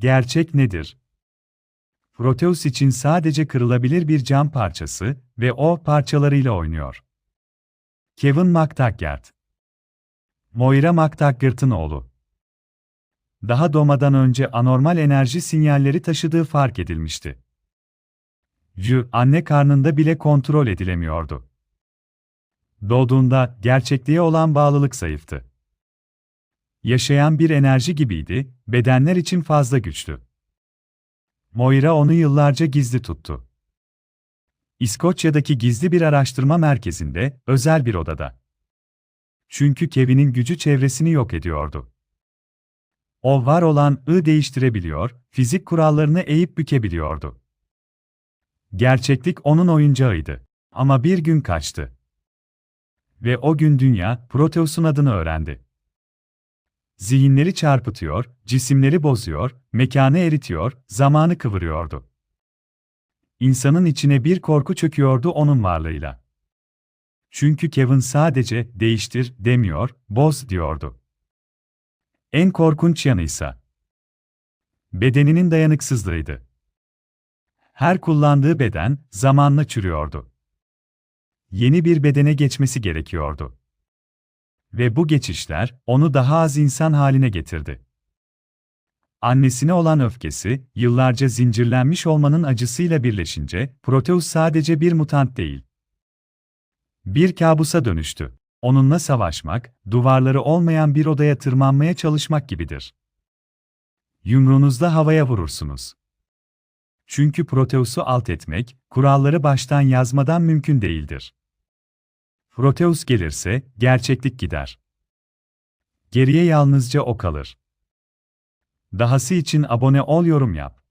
gerçek nedir? Proteus için sadece kırılabilir bir cam parçası ve o parçalarıyla oynuyor. Kevin McTaggart Moira McTaggart'ın oğlu. Daha doğmadan önce anormal enerji sinyalleri taşıdığı fark edilmişti. Ju, anne karnında bile kontrol edilemiyordu. Doğduğunda gerçekliğe olan bağlılık zayıftı. Yaşayan bir enerji gibiydi, bedenler için fazla güçlü. Moira onu yıllarca gizli tuttu. İskoçya'daki gizli bir araştırma merkezinde, özel bir odada. Çünkü Kevin'in gücü çevresini yok ediyordu. O var olan ı değiştirebiliyor, fizik kurallarını eğip bükebiliyordu. Gerçeklik onun oyuncağıydı. Ama bir gün kaçtı. Ve o gün dünya, Proteus'un adını öğrendi. Zihinleri çarpıtıyor, cisimleri bozuyor, mekanı eritiyor, zamanı kıvırıyordu. İnsanın içine bir korku çöküyordu onun varlığıyla. Çünkü Kevin sadece değiştir demiyor, boz diyordu. En korkunç yanı ise bedeninin dayanıksızlığıydı. Her kullandığı beden zamanla çürüyordu. Yeni bir bedene geçmesi gerekiyordu. Ve bu geçişler onu daha az insan haline getirdi. Annesine olan öfkesi, yıllarca zincirlenmiş olmanın acısıyla birleşince, Proteus sadece bir mutant değil. Bir kabusa dönüştü. Onunla savaşmak, duvarları olmayan bir odaya tırmanmaya çalışmak gibidir. Yumruğunuzla havaya vurursunuz. Çünkü Proteus'u alt etmek, kuralları baştan yazmadan mümkün değildir. Proteus gelirse, gerçeklik gider. Geriye yalnızca o kalır. Dahası için abone ol yorum yap.